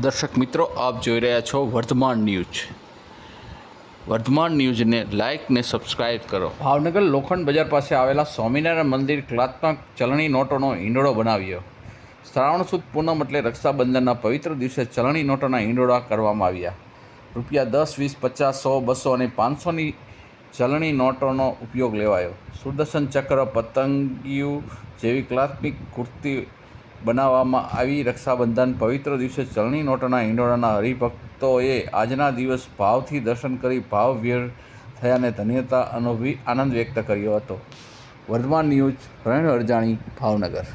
દર્શક મિત્રો, આપ જોઈ રહ્યા છો વર્ધમાન ન્યૂઝ. વર્ધમાન ન્યૂઝને લાઇક ને સબસ્ક્રાઇબ કરો. ભાવનગર લોખંડ બજાર પાસે આવેલા સ્વામિનારાયણ મંદિર કલાત્મક ચલણી નોટોનો ઈંડોળો બનાવ્યો. શ્રાવણ સુદ પૂનમ એટલે રક્ષાબંધનના પવિત્ર દિવસે ચલણી નોટોના ઈંડોળા કરવામાં આવ્યા. રૂપિયા દસ, વીસ, પચાસ, સો, બસો અને પાંચસોની ચલણી નોટોનો ઉપયોગ લેવાયો. સુદર્શન ચક્ર, પતંગિયું જેવી કલાત્મિક કુર્તી બનાવવામાં આવી રક્ષાબંધન પવિત્ર દિવસે ચલણી નોટોના હિંડોળાના હરિભક્તોએ આજના દિવસ ભાવથી દર્શન કરી ભાવવ્યર થયાને ધન્યતા અનુભવી આનંદ વ્યક્ત કર્યો હતો. વર્ધમાન ન્યૂઝ પ્રવીણ અરજાણી, ભાવનગર.